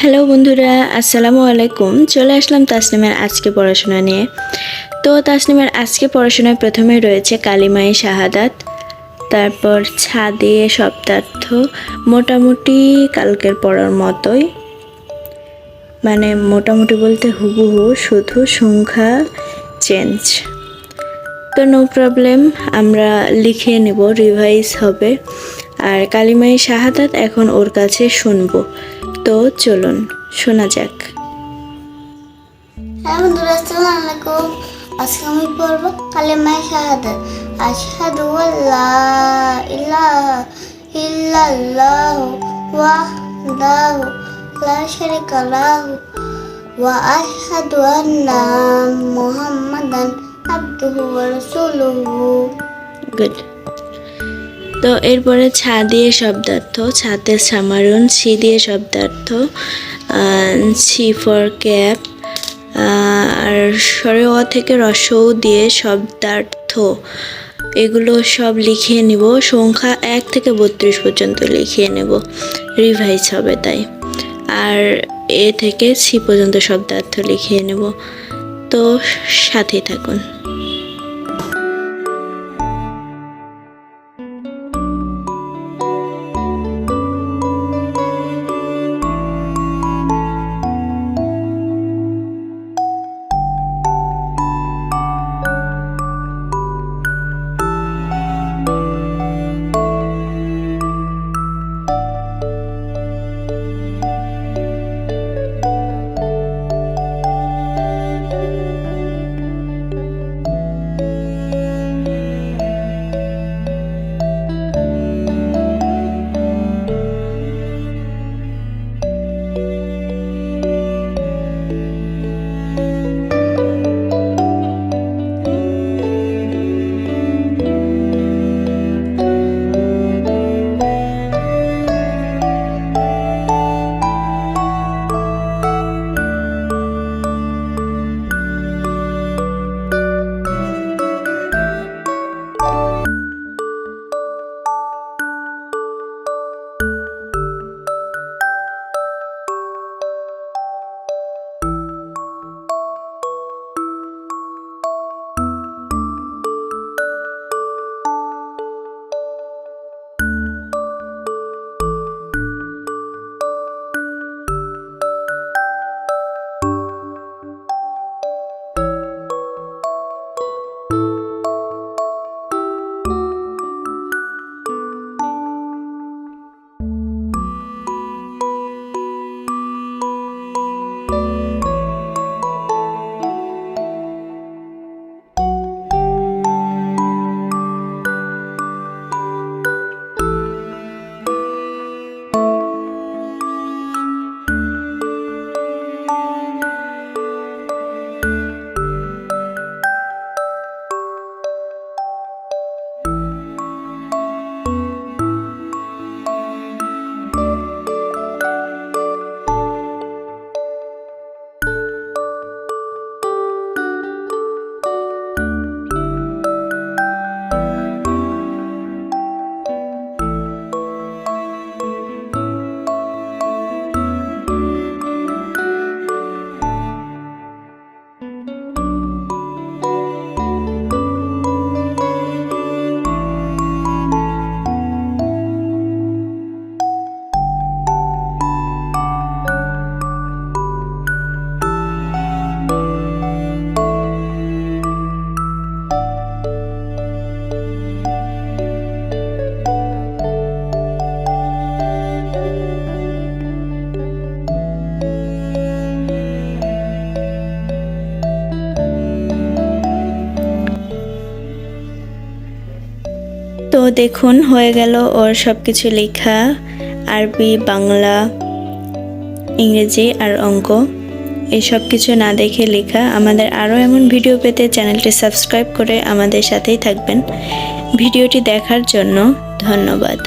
Hello বন্ধুরা, আসসালামু আলাইকুম। চলে আসলাম তাসনিমের আজকে পড়াশোনা নিয়ে। তো তাসনিমের আজকে পড়াশোনায় প্রথমে রয়েছে কালিমাই শাহাদাত, তারপর ছাদে শব্দার্থ মোটামুটি কালকের পড়ার মতোই। মানে মোটামুটি বলতে হুবহু শুধু সংখ্যা চেঞ্জ তো নো প্রবলেম আমরা লিখে নেব রিভাইজ হবে। আর কালিমাই শাহাদাত এখন ওর কাছে শুনব। তো চলুন, শোনা যাক। হ্যাঁ বন্ধুরা আলাইকুম। আজকে আমি পড়ব কালেমায় শাহাদাত। আশহাদু আল্লাহ ইলাহা ইল্লাল্লাহ লা শারীকা লাহু ওয়া আশহাদু আন্না মুহাম্মাদান গুড তো এরপরে ছা দিয়ে শব্দার্থ, ছাতে সামারুন ছি দিয়ে শব্দার্থ ছি ফর ক্যাপ আর সরে থেকে রসৌ দিয়ে শব্দার্থ। এগুলো সব লিখিয়ে নিব, সংখ্যা এক থেকে বত্রিশ পর্যন্ত লিখিয়ে নেব। রিভাইজ হবে তাই। আর এ থেকে সি পর্যন্ত শব্দার্থ লিখিয়ে নেব। তো সাথে থাকুন। তো দেখুন, হয়ে গেল ওর সব কিছু লেখা, আরবি, বাংলা, ইংরেজি আর অঙ্ক। এসব কিছু না দেখে লেখা। আমাদের আরও এমন ভিডিও পেতে চ্যানেলটি সাবস্ক্রাইব করে আমাদের সাথেই থাকবেন। ভিডিওটি দেখার জন্য ধন্যবাদ।